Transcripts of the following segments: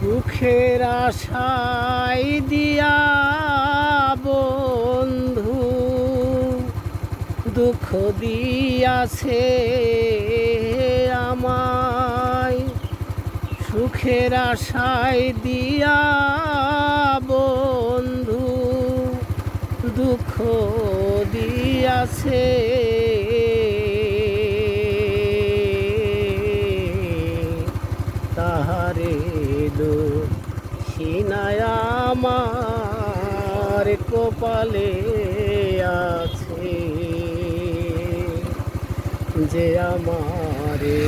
সুখের আশাই দিয়া বন্ধু দুঃখ দিয়াছে আমায়। সুখের আশাই দিয়া বন্ধু দুঃখ দিয়াছে সিনায় আমার কপালে আছে যে আমারে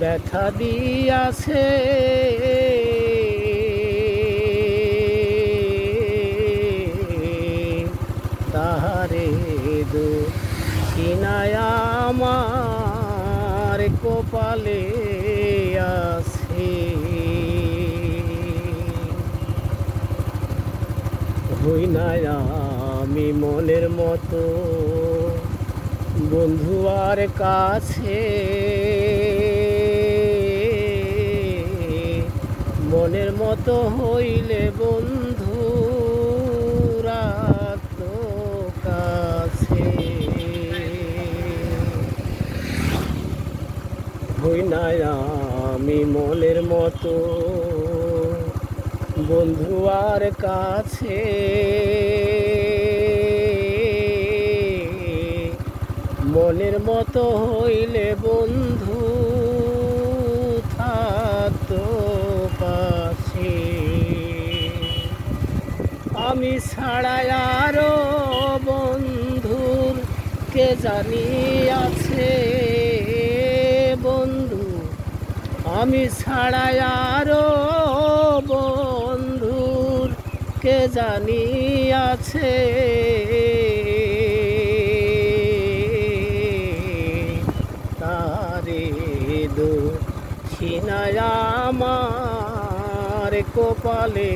ব্যথা দিয়াছে। তাহারে দো কিনায় আমার কপালে আছে। হই আমি মনের মতো। বন্ধু আর কাছে মনের মতো হইলে বন্ধু কাছে। হই আমি মনের মতো। বন্ধু আর কাছে। মনের মতো হইলে বন্ধু থাকতো পাশে। আমি ছাড়াই আরও বন্ধুর কে জানি আছে? বন্ধু, আমি ছাড়াই আরও কে জানি আছে? তারে দো আমার কপালে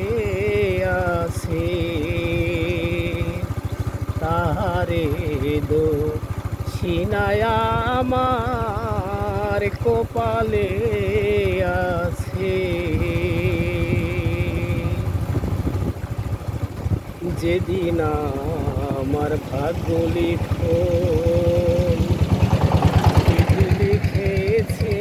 আছে। তাহারে দো আমার কপালে যেদিন আমার ভাগ্য লিখন লিখেছে।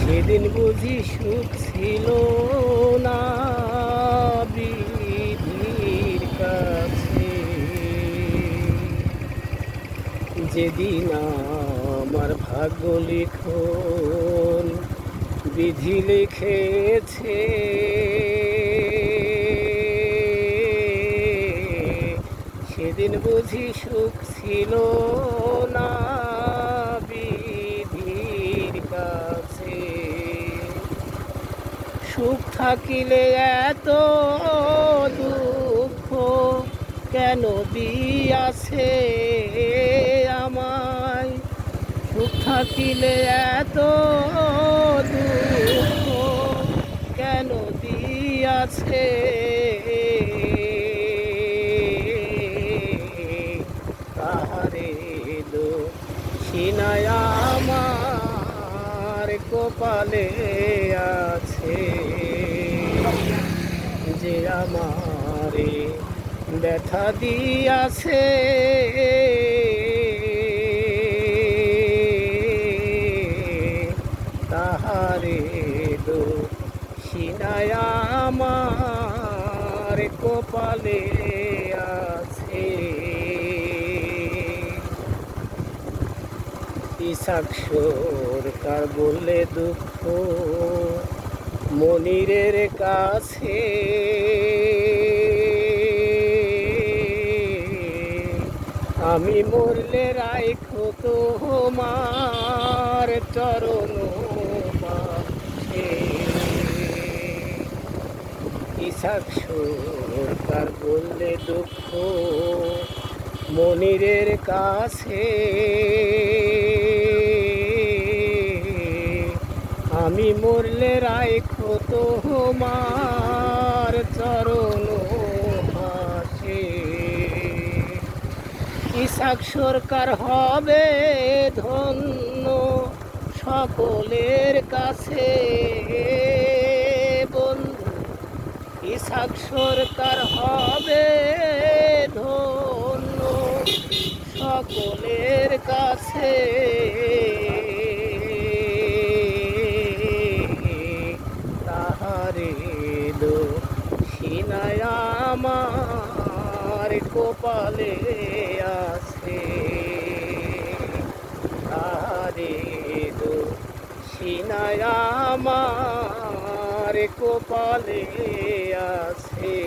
সেদিন বুঝি সুখ ছিল না বিধির কাছে। যেদিন আমার ভাগ্য লিখন বিধি লিখেছে। সেদিন বুঝি সুখ ছিল না বিধির কাছে। সুখ থাকিলে এত দুঃখ কেন দিয়াছে আমায়? সুখ থাকিলে এত সিনায় আমার কপালে আছে যে আমারে ব্যথা দিয়াছে। তাহারে দো আমার কপালে আছে ইসাক সরকার বললে দুঃখ, মনিরের কাছে? আমি মরলে রাইখো তোমার চরণ ইসাক সরকার বললে দুঃখ, মনিরের কাছে? আমি মরলে রাইখো তোমার চরণ পাশে ইসাক সরকার হবে ধন্য সকলের কাছে, বন্ধু। ইসাক সরকার হবে ধন্য সকলের কাছে। তাহারে দো আমার কপালে আছে হারে দো আমার কপালে আছে